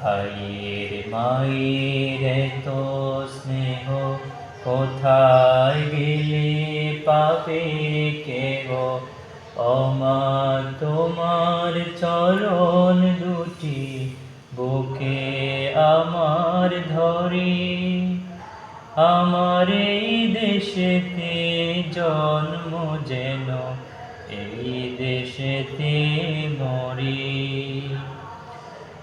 ভাইয়ের মায়ের এত স্নেহ, কোথায় গেলে পাবে কেহ? অমা, তোমার চরণ দুটি বুকে আমার ধরে। আমার এই দেশেতে জন্ম যেন, এই দেশেতে মরি